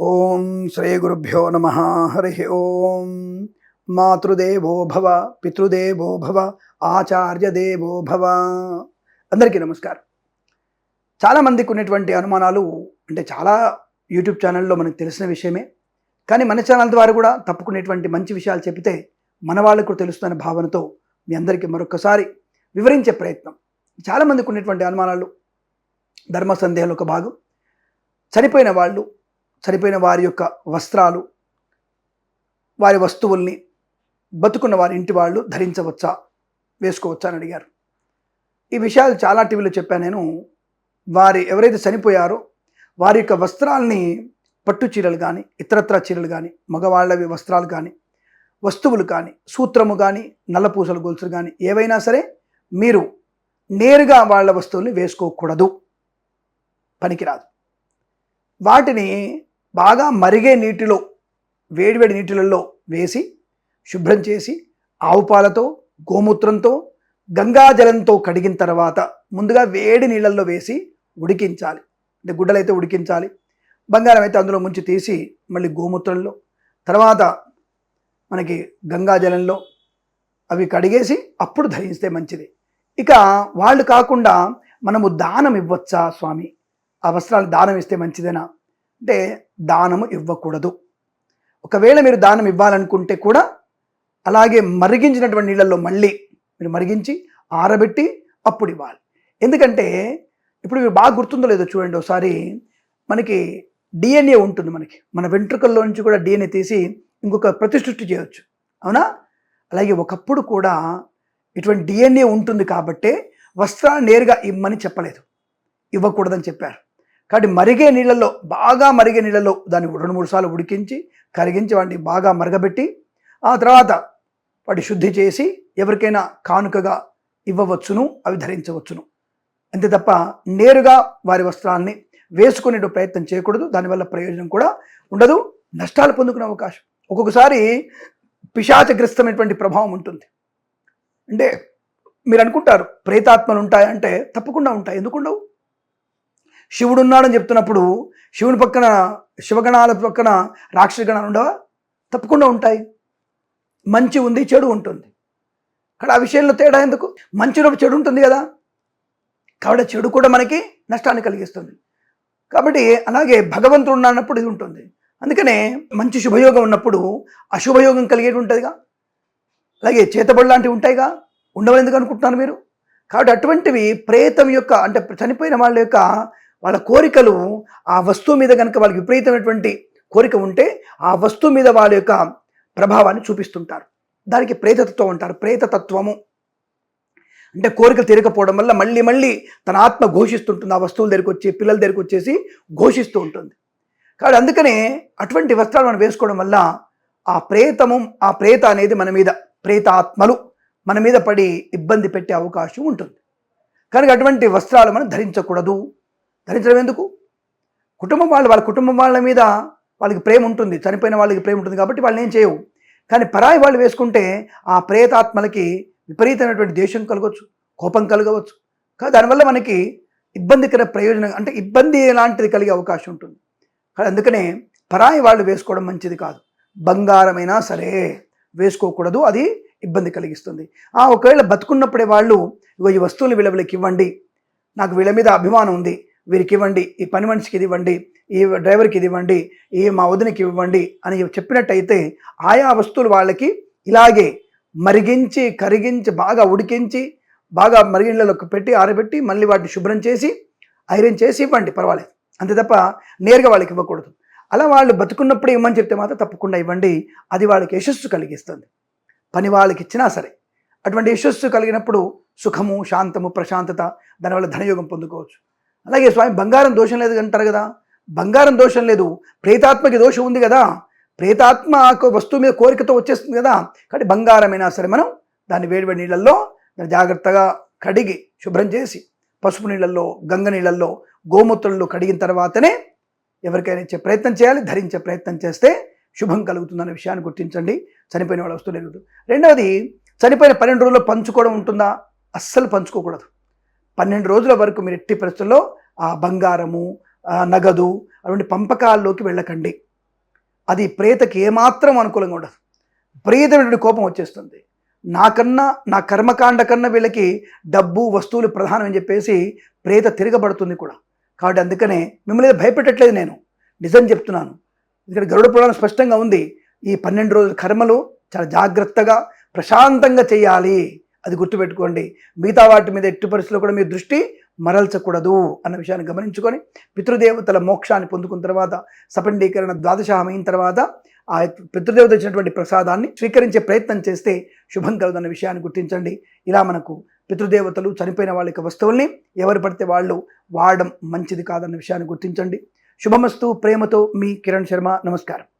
ఓం శ్రీ గురుభ్యో నమ హరి ఓం. మాతృదేవో భవ పితృదేవో భవ ఆచార్య దేవో భవ. అందరికీ నమస్కారం. చాలామందికి ఉన్నటువంటి అనుమానాలు అంటే చాలా యూట్యూబ్ ఛానల్లో మనకు తెలిసిన విషయమే. కానీ మన ఛానల్ ద్వారా కూడా తప్పుకునేటువంటి మంచి విషయాలు చెబితే మన వాళ్ళకు తెలుస్తున్న భావనతో మీ అందరికీ మరొకసారి వివరించే ప్రయత్నం. చాలామందికి ఉన్నటువంటి అనుమానాలు ధర్మ సందేహాలు ఒక భాగం. చనిపోయిన వాళ్ళు చనిపోయిన వారి యొక్క వస్త్రాలు వారి వస్తువుల్ని బతుకున్న వారి ఇంటి వాళ్ళు ధరించవచ్చా? వేసుకోవచ్చా అని అడిగారు. ఈ విషయాలు చాలా టీవీలో చెప్పాను నేను. వారి ఎవరైతే చనిపోయారో వారి యొక్క వస్త్రాల్ని పట్టు చీరలు కానీ ఇతరత్ర చీరలు కానీ మగవాళ్ళవి వస్త్రాలు కానీ వస్తువులు కానీ సూత్రము కానీ నల్లపూసలు గొలుసులు కానీ ఏవైనా సరే మీరు నేరుగా వాళ్ళ వస్తువుల్ని వేసుకోకూడదు. పనికిరాదు. వాటిని బాగా మరిగే నీటిలో వేడివేడి నీటిలలో వేసి శుభ్రం చేసి ఆవు పాలతో గోమూత్రంతో గంగాజలంతో కడిగిన తర్వాత ముందుగా వేడి నీళ్ళల్లో వేసి ఉడికించాలి. అంటే గుడ్డలైతే ఉడికించాలి. బంగారం అయితే అందులో ముంచి తీసి మళ్ళీ గోమూత్రంలో తర్వాత మనకి గంగాజలంలో అవి కడిగేసి అప్పుడు ధరిస్తే మంచిది. ఇక వాళ్ళు కాకుండా మనము దానం ఇవ్వచ్చా స్వామి? ఆ వస్త్రాలు దానం ఇస్తే మంచిదేనా? అంటే దానము ఇవ్వకూడదు. ఒకవేళ మీరు దానం ఇవ్వాలనుకుంటే కూడా అలాగే మరిగించినటువంటి నీళ్ళల్లో మళ్ళీ మీరు మరిగించి ఆరబెట్టి అప్పుడు ఇవ్వాలి. ఎందుకంటే ఇప్పుడు మీరు బాగా గుర్తుందో లేదో చూడండి ఒకసారి. మనకి డిఎన్ఏ ఉంటుంది మనకి. మన వెంట్రుకల్లో నుంచి కూడా డిఎన్ఏ తీసి ఇంకొక ప్రతిసృష్టి చేయవచ్చు అవునా? అలాగే ఒకప్పుడు కూడా ఇటువంటి డిఎన్ఏ ఉంటుంది కాబట్టే వస్త్రాలు నేరుగా ఇమ్మని చెప్పలేదు. ఇవ్వకూడదని చెప్పారు. కాబట్టి మరిగే నీళ్ళల్లో బాగా మరిగే నీళ్ళల్లో దాన్ని రెండు మూడు సార్లు ఉడికించి కరిగించి వాటిని బాగా మరగబెట్టి ఆ తర్వాత వాటి శుద్ధి చేసి ఎవరికైనా కానుకగా ఇవ్వవచ్చును అవి ధరించవచ్చును. అంతే తప్ప నేరుగా వారి వస్త్రాన్ని వేసుకునే ప్రయత్నం చేయకూడదు. దానివల్ల ప్రయోజనం కూడా ఉండదు నష్టాలు పొందుకునే అవకాశం. ఒక్కొక్కసారి పిశాచగ్రస్తమైనటువంటి ప్రభావం ఉంటుంది. అంటే మీరు అనుకుంటారు ప్రేతాత్మలు ఉంటాయంటే తప్పకుండా ఉంటాయి. ఎందుకు ఉండవు? శివుడు ఉన్నాడని చెప్తున్నప్పుడు శివుని పక్కన శివగణాల పక్కన రాక్షస గణాలు ఉండవా? తప్పకుండా ఉంటాయి. మంచి ఉంది చెడు ఉంటుంది. అక్కడ ఆ విషయంలో తేడా ఎందుకు? మంచిలో చెడు ఉంటుంది కదా. కాబట్టి చెడు కూడా మనకి నష్టాన్ని కలిగిస్తుంది. కాబట్టి అలాగే భగవంతుడు ఉన్నప్పుడు ఇది ఉంటుంది. అందుకనే మంచి శుభయోగం ఉన్నప్పుడు అశుభయోగం కలిగేది ఉంటుందిగా. అలాగే చేతబడి లాంటివి ఉంటాయిగా. ఉండవని ఎందుకు అనుకుంటున్నారు మీరు? కాబట్టి అటువంటివి ప్రేతం యొక్క అంటే చనిపోయిన వాళ్ళ యొక్క వాళ్ళ కోరికలు ఆ వస్తువు మీద కనుక వాళ్ళకి విపరీతమైనటువంటి కోరిక ఉంటే ఆ వస్తువు మీద వాళ్ళ యొక్క ప్రభావాన్ని చూపిస్తుంటారు. దానికి ప్రేతతత్వం అంటారు. ప్రేతతత్వము. అంటే కోరికలు తీరకపోవడం వల్ల మళ్ళీ మళ్ళీ తన ఆత్మ ఘోషిస్తుంటుంది. ఆ వస్తువుల దగ్గరికి వచ్చి పిల్లల దగ్గరికి వచ్చేసి ఘోషిస్తూ ఉంటుంది. కాబట్టి అందుకనే అటువంటి వస్త్రాలు మనం వేసుకోవడం వల్ల ఆ ప్రేతము ఆ ప్రేత అనేది మన మీద ప్రేతాత్మలు మన మీద పడి ఇబ్బంది పెట్టే అవకాశం ఉంటుంది. కనుక అటువంటి వస్త్రాలు మనం ధరించకూడదు. ధరించడం ఎందుకు? కుటుంబం వాళ్ళు వాళ్ళ కుటుంబం వాళ్ళ మీద వాళ్ళకి ప్రేమ ఉంటుంది చనిపోయిన వాళ్ళకి ప్రేమ ఉంటుంది కాబట్టి వాళ్ళు ఏం చేయవు. కానీ పరాయి వాళ్ళు వేసుకుంటే ఆ ప్రేతాత్మలకి విపరీతమైనటువంటి దేశం కలగవచ్చు కోపం కలగవచ్చు. కానీ దానివల్ల మనకి ఇబ్బందికర ప్రయోజనం అంటే ఇబ్బంది లాంటిది కలిగే అవకాశం ఉంటుంది. కానీ అందుకనే పరాయి వాళ్ళు వేసుకోవడం మంచిది కాదు. బంగారమైనా సరే వేసుకోకూడదు అది ఇబ్బంది కలిగిస్తుంది. ఆ ఒకవేళ బతుకున్నప్పుడే వాళ్ళు ఇగో ఈ వస్తువులు వీళ్ళ వీళ్ళకి ఇవ్వండి నాకు వీళ్ళ మీద అభిమానం ఉంది వీరికి ఇవ్వండి ఈ పని మనిషికి ఇది ఇవ్వండి ఈ డ్రైవర్కి ఇది ఇవ్వండి ఈ మా వదినకి ఇవ్వండి అని చెప్పినట్టయితే ఆయా వస్తువులు వాళ్ళకి ఇలాగే మరిగించి కరిగించి బాగా ఉడికించి బాగా మరిగిళ్ళలోకి పెట్టి ఆరబెట్టి మళ్ళీ వాటిని శుభ్రం చేసి ఐరన్ చేసి ఇవ్వండి పర్వాలేదు. అంతే తప్ప నేరుగా వాళ్ళకి ఇవ్వకూడదు. అలా వాళ్ళు బతుకున్నప్పుడు ఇవ్వమని చెప్తే మాత్రం తప్పకుండా ఇవ్వండి. అది వాళ్ళకి యశస్సు కలిగిస్తుంది. పని వాళ్ళకి ఇచ్చినా సరే. అటువంటి యశస్సు కలిగినప్పుడు సుఖము శాంతము ప్రశాంతత దానివల్ల ధనయోగం పొందుకోవచ్చు. అలాగే స్వామి బంగారం దోషం లేదు అంటారు కదా. బంగారం దోషం లేదు. ప్రేతాత్మకి దోషం ఉంది కదా. ప్రేతాత్మ వస్తువు మీద కోరికతో వచ్చేస్తుంది కదా. కాబట్టి బంగారమైనా సరే మనం దాన్ని వేడివేడి నీళ్ళల్లో దాన్ని జాగ్రత్తగా కడిగి శుభ్రం చేసి పసుపు నీళ్ళల్లో గంగ నీళ్ళల్లో గోమూత్రంలో కడిగిన తర్వాతనే ఎవరికైనా ఇచ్చే ప్రయత్నం చేయాలి. ధరించే ప్రయత్నం చేస్తే శుభం కలుగుతుందనే విషయాన్ని గుర్తించండి. చనిపోయిన వాళ్ళ వస్తువులు లేదు రెండవది చనిపోయిన పన్నెండు రోజుల్లో పంచుకోవడం ఉంటుందా? అస్సలు పంచుకోకూడదు. పన్నెండు రోజుల వరకు మీరు ఎట్టి పరిస్థితుల్లో ఆ బంగారము నగదు అటువంటి పంపకాల్లోకి వెళ్ళకండి. అది ప్రేతకి ఏమాత్రం అనుకూలంగా ఉండదు. ప్రియతమైనటువంటి కోపం వచ్చేస్తుంది. నాకన్నా నా కర్మకాండ కన్నా వీళ్ళకి డబ్బు వస్తువులు ప్రధానం అని చెప్పేసి ప్రేత తిరగబడుతుంది కూడా. కాబట్టి అందుకనే మిమ్మల్ని భయపెట్టట్లేదు నేను. నిజం చెప్తున్నాను. ఇక్కడ గరుడ పురాణం స్పష్టంగా ఉంది. ఈ పన్నెండు రోజుల కర్మలు చాలా జాగ్రత్తగా ప్రశాంతంగా చేయాలి. అది గుర్తుపెట్టుకోండి. మిగతా వాటి మీద ఎట్టి పరిస్థితుల్లో కూడా మీ దృష్టి మరల్చకూడదు అన్న విషయాన్ని గమనించుకొని పితృదేవతల మోక్షాన్ని పొందుకున్న తర్వాత సపండీకరణ ద్వాదశహం అయిన తర్వాత ఆ పితృదేవత ఇచ్చినటువంటి ప్రసాదాన్ని స్వీకరించే ప్రయత్నం చేస్తే శుభం కలదన్న విషయాన్ని గుర్తించండి. ఇలా మనకు పితృదేవతలు చనిపోయిన వాళ్ళ యొక్క వస్తువుల్ని ఎవరు పడితే వాళ్ళు వాడడం మంచిది కాదన్న విషయాన్ని గుర్తించండి. శుభమస్తు ప్రేమతో మీ కిరణ్ శర్మ. నమస్కారం.